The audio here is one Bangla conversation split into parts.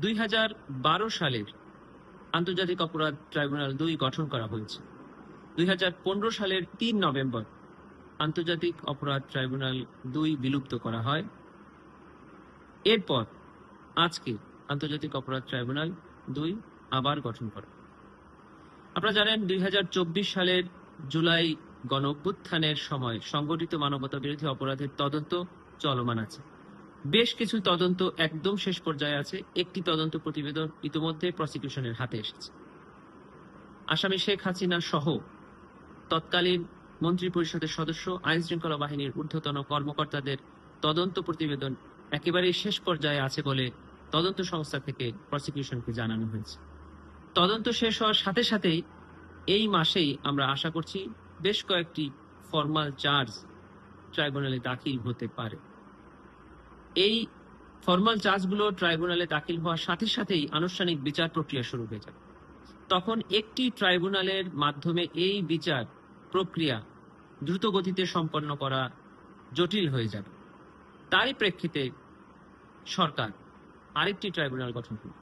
দুই হাজার বারো সালের আন্তর্জাতিক অপরাধ ট্রাইব্যুনাল দুই গঠন করা হয়েছে। দুই হাজার পনেরো সালের তিন নভেম্বর আন্তর্জাতিক অপরাধ ট্রাইব্যুনাল দুই বিলুপ্ত করা হয়। এরপর আজকে আন্তর্জাতিক অপরাধ ট্রাইব্যুনাল দুই আবার গঠন করা। আপনারা জানেন, দুই হাজার চব্বিশ সালের জুলাই গণ সময় সংগঠিত মানবতা বিরোধী অপরাধের তদন্ত চলমান আছে। বেশ কিছু তদন্ত একদম শেষ পর্যায়ে আছে। একটি তদন্ত প্রতিবেদন ইতিমধ্যে প্রসিকিউশনের হাতে এসেছে। আসামি শেখ হাসিনা সহ তৎকালীন মন্ত্রী পরিষদের সদস্য আইন শৃঙ্খলা বাহিনীর ঊর্ধ্বতন কর্মকর্তাদের তদন্ত প্রতিবেদন একেবারেই শেষ পর্যায়ে আছে বলে তদন্ত সংস্থা থেকে প্রসিকিউশনকে জানানো হয়েছে। তদন্ত শেষ হওয়ার সাথে সাথেই এই মাসেই আমরা আশা করছি বেশ কয়েকটি ফর্মাল চার্জ ট্রাইব্যুনালে দাখিল হতে পারে। এই ফর্মাল চার্জগুলো ট্রাইব্যুনালে দাখিল হওয়ার সাথে সাথেই আনুষ্ঠানিক বিচার প্রক্রিয়া শুরু হয়ে যাবে তখন একটি ট্রাইব্যুনালের মাধ্যমে এই বিচার প্রক্রিয়া দ্রুত গতিতে সম্পন্ন করা জটিল হয়ে যাবে। তারই প্রেক্ষিতে সরকার আরেকটি ট্রাইব্যুনাল গঠন করবে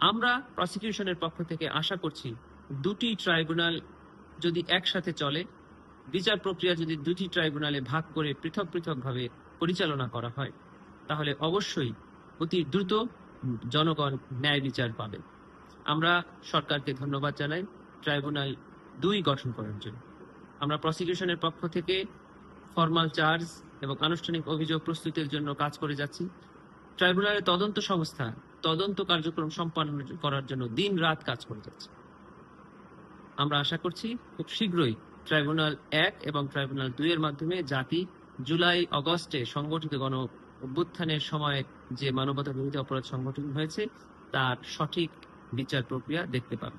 আমরা প্রসিকিউশনের পক্ষ থেকে আশা করছি দুটি ট্রাইব্যুনাল যদি একসাথে চলে, বিচার প্রক্রিয়া যদি দুটি ট্রাইব্যুনালে ভাগ করে পৃথক পৃথকভাবে পরিচালনা করা হয় তাহলে অবশ্যই অতি দ্রুত জনগণ ন্যায় বিচার পাবে। আমরা সরকারকে ধন্যবাদ জানাই। ট্রাইব্যুনাল দুই গঠন করার জন্য। আমরা প্রসিকিউশনের পক্ষ থেকে ফর্মাল চার্জ এবং আনুষ্ঠানিক অভিযোগ প্রস্তুতির জন্য কাজ করে যাচ্ছি। ট্রাইব্যুনালের তদন্ত সংস্থা তদন্ত কার্যক্রম সম্পন্ন করার জন্য দিন রাত কাজ করে যাচ্ছে। আমরা আশা করছি খুব শীঘ্রই ট্রাইব্যুনাল এক এবং ট্রাইব্যুনাল দুই এর মাধ্যমে জাতি জুলাই, অগস্টে সংগঠিত গণ অভ্যুত্থানের সময় যে মানবতা বিরোধী অপরাধ সংগঠন হয়েছে তার সঠিক বিচার প্রক্রিয়া দেখতে পাবে।